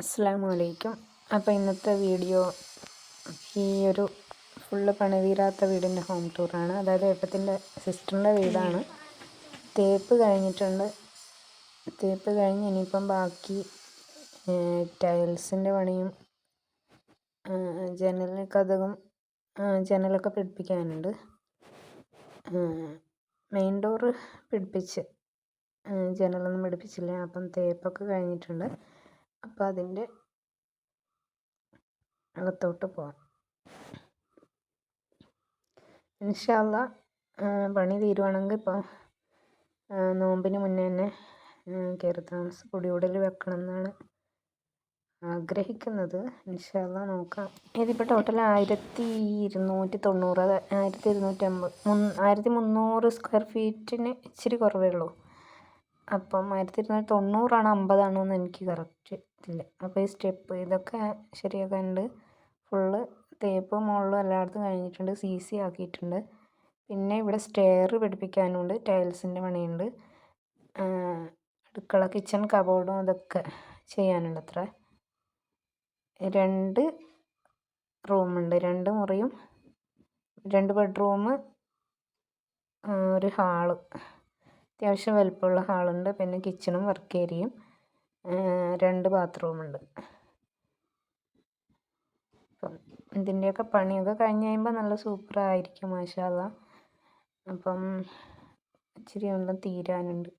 അസ്സാം വലൈക്കും അപ്പോൾ ഇന്നത്തെ വീഡിയോ ഈ ഒരു ഫുള്ള് പണിതീരാത്ത വീടിന്റെ ഹോം ടൂറാണ് അതായത് ഏട്ടത്തിന്റെ സിസ്റ്ററിന്റെ വീടാണ്. തേപ്പ് കഴിഞ്ഞിട്ടുണ്ട്. തേപ്പ് കഴിഞ്ഞ് ഇനിയിപ്പം ബാക്കി ടൈൽസിന്റെ പണിയും ജനൽ കഥകും ജനലൊക്കെ പിടിപ്പിക്കാനുണ്ട്. മെയിൻ ഡോറ് പിടിപ്പിച്ച് ജനലൊന്നും പിടിപ്പിച്ചില്ല. അപ്പം തേപ്പൊക്കെ കഴിഞ്ഞിട്ടുണ്ട്. അപ്പോൾ അതിന്റെ അകത്തോട്ട് പോവാം. ഇൻഷാല്ല പണി തീരുവാണെങ്കിൽ ഇപ്പോൾ നോമ്പിന് മുന്നേ തന്നെ കയറി താമസം കുടികൂടൽ വെക്കണം എന്നാണ് ആഗ്രഹിക്കുന്നത്. ഇൻഷാല്ല നോക്കാം. ഇതിപ്പോൾ ടോട്ടൽ ആയിരത്തി ഇരുന്നൂറ്റി തൊണ്ണൂറ് ആയിരത്തി ഇരുന്നൂറ്റി അമ്പത് ആയിരത്തി മുന്നൂറ് സ്ക്വയർ ഫീറ്റിന് ഇച്ചിരി കുറവേ ഉള്ളൂ. അപ്പം ആയിരത്തി ഇരുന്നൂറ്റി തൊണ്ണൂറാണ് അമ്പതാണോ എന്ന് എനിക്ക് കറക്റ്റ് ഇല്ല. അപ്പോൾ ഈ സ്റ്റെപ്പ് ഇതൊക്കെ ശരിയാക്കാനുണ്ട് ഫുള്ള് തേപ്പ് മുകളിലും എല്ലായിടത്തും കഴിഞ്ഞിട്ടുണ്ട് സി സി ആക്കിയിട്ടുണ്ട്. പിന്നെ ഇവിടെ സ്റ്റെയർ പിടിപ്പിക്കാനുണ്ട് ടൈൽസിന്റെ പണിയുണ്ട്. അടുക്കള കിച്ചൺ കബോർഡും അതൊക്കെ ചെയ്യാനുണ്ട് അത്ര രണ്ട് റൂമുണ്ട് രണ്ട് മുറിയും രണ്ട് ബെഡ്റൂം ഒരു ഹാൾ അത്യാവശ്യം വലിപ്പമുള്ള ഹാളുണ്ട്. പിന്നെ കിച്ചണും വർക്ക് ഏരിയയും രണ്ട് ബാത്റൂമുണ്ട് അപ്പം ഇതിന്റെയൊക്കെ പണിയൊക്കെ കഴിഞ്ഞ് കഴിയുമ്പോൾ നല്ല സൂപ്പറായിരിക്കും മാഷാല്ല അപ്പം ഇച്ചിരി ഒന്നും തീരാനുണ്ട്.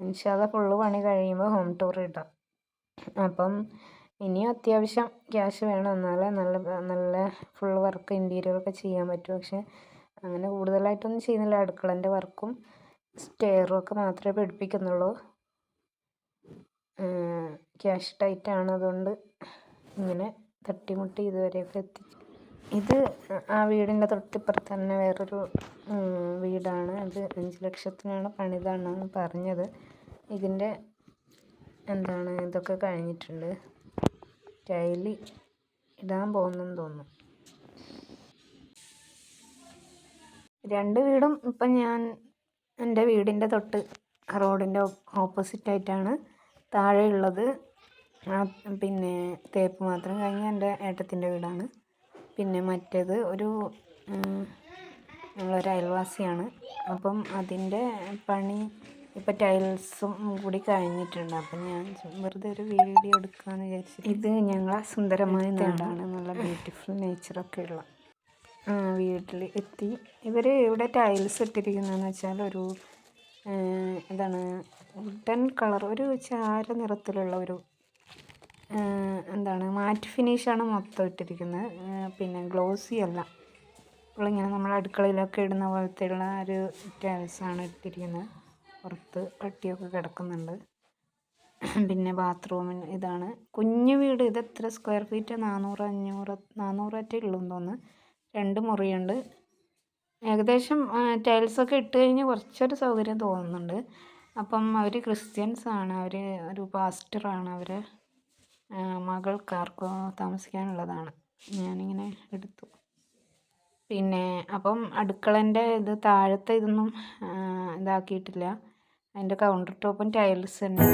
ഇൻഷാല്ല ഫുള്ള് പണി കഴിയുമ്പോൾ ഹോം ടൂർ ഇടാം. അപ്പം ഇനിയും അത്യാവശ്യം ക്യാഷ് വേണം. എന്നാലേ നല്ല നല്ല ഫുൾ വർക്ക് ഇന്റീരിയറൊക്കെ ചെയ്യാൻ പറ്റും. പക്ഷേ അങ്ങനെ കൂടുതലായിട്ടൊന്നും ചെയ്യുന്നില്ല. അടുക്കളന്റെ വർക്കും സ്റ്റെയറും ഒക്കെ മാത്രമേ പഠിപ്പിക്കുന്നുള്ളൂ. ക്യാഷ് ടൈറ്റാണ് അതുകൊണ്ട് ഇങ്ങനെ തട്ടിമുട്ടി ഇതുവരെയൊക്കെ എത്തി. ഇത് ആ വീടിന്റെ തൊട്ടിപ്പുറത്ത് തന്നെ വേറൊരു വീടാണ്. അത് അഞ്ച് ലക്ഷത്തിനാണ് പണിതാണ് പറഞ്ഞത്. ഇതിന്റെ എന്താണ് ഇതൊക്കെ കഴിഞ്ഞിട്ടുണ്ട്. ടൈലി ഇടാൻ പോകുന്നെന്ന് തോന്നുന്നു. രണ്ട് വീടും ഇപ്പം ഞാൻ എന്റെ വീടിന്റെ തൊട്ട് റോഡിന്റെ ഓപ്പോസിറ്റായിട്ടാണ് താഴെയുള്ളത്. പിന്നെ തേപ്പ് മാത്രം കഴിഞ്ഞ എന്റെ ഏട്ടത്തിന്റെ വീടാണ്. പിന്നെ മറ്റേത് ഒരു ഞങ്ങളൊരു അയൽവാസിയാണ്. അപ്പം അതിന്റെ പണി ഇപ്പം ടൈൽസും കൂടി കഴിഞ്ഞിട്ടുണ്ട്. അപ്പം ഞാൻ വെറുതെ ഒരു വീഡിയോ എടുക്കാമെന്ന് വിചാരിച്ചു ഇത് ഞങ്ങളെ സുന്ദരമായ നാടാണ്. നല്ല ബ്യൂട്ടിഫുൾ നേച്ചറൊക്കെ ഉള്ള വീട്ടിൽ എത്തി. ഇവർ ഇവിടെ ടൈൽസ് ഇട്ടിരിക്കുന്നതെന്ന് വെച്ചാൽ ഒരു എന്താണ് വുഡൻ കളർ ഒരു ചാര നിറത്തിലുള്ള ഒരു എന്താണ് മാറ്റ് ഫിനിഷാണ് മൊത്തം ഇട്ടിരിക്കുന്നത്. പിന്നെ ഗ്ലോസി അല്ല. ഇങ്ങനെ നമ്മൾ അടുക്കളയിലൊക്കെ ഇടുന്ന പോലത്തെയുള്ള ഒരു ടൈൽസാണ് ഇട്ടിരിക്കുന്നത്. പുറത്ത് പട്ടിയൊക്കെ കിടക്കുന്നുണ്ട്. പിന്നെ ബാത്റൂമിന് ഇതാണ്. കുഞ്ഞു വീട് ഇത് എത്ര സ്ക്വയർ ഫീറ്റ് നാനൂറ് അഞ്ഞൂറ് നാനൂറൊറ്റേ ഉള്ളൂ തോന്നുന്നു. രണ്ട് മുറിയുണ്ട്. ഏകദേശം ടൈൽസൊക്കെ ഇട്ട് കഴിഞ്ഞ് കുറച്ചൊരു സൗകര്യം തോന്നുന്നുണ്ട്. അപ്പം അവർ ക്രിസ്ത്യൻസ് ആണ്. അവർ ഒരു പാസ്റ്ററാണ് അവർ മകൾക്കാർക്കോ താമസിക്കാനുള്ളതാണ്. ഞാനിങ്ങനെ എടുത്തു. പിന്നെ അപ്പം അടുക്കളന്റെ ഇത് താഴത്തെ ഇതൊന്നും ഇതാക്കിയിട്ടില്ല. അതിന്റെ കൗണ്ടർ ടോപ്പും ടൈൽസ് തന്നെ.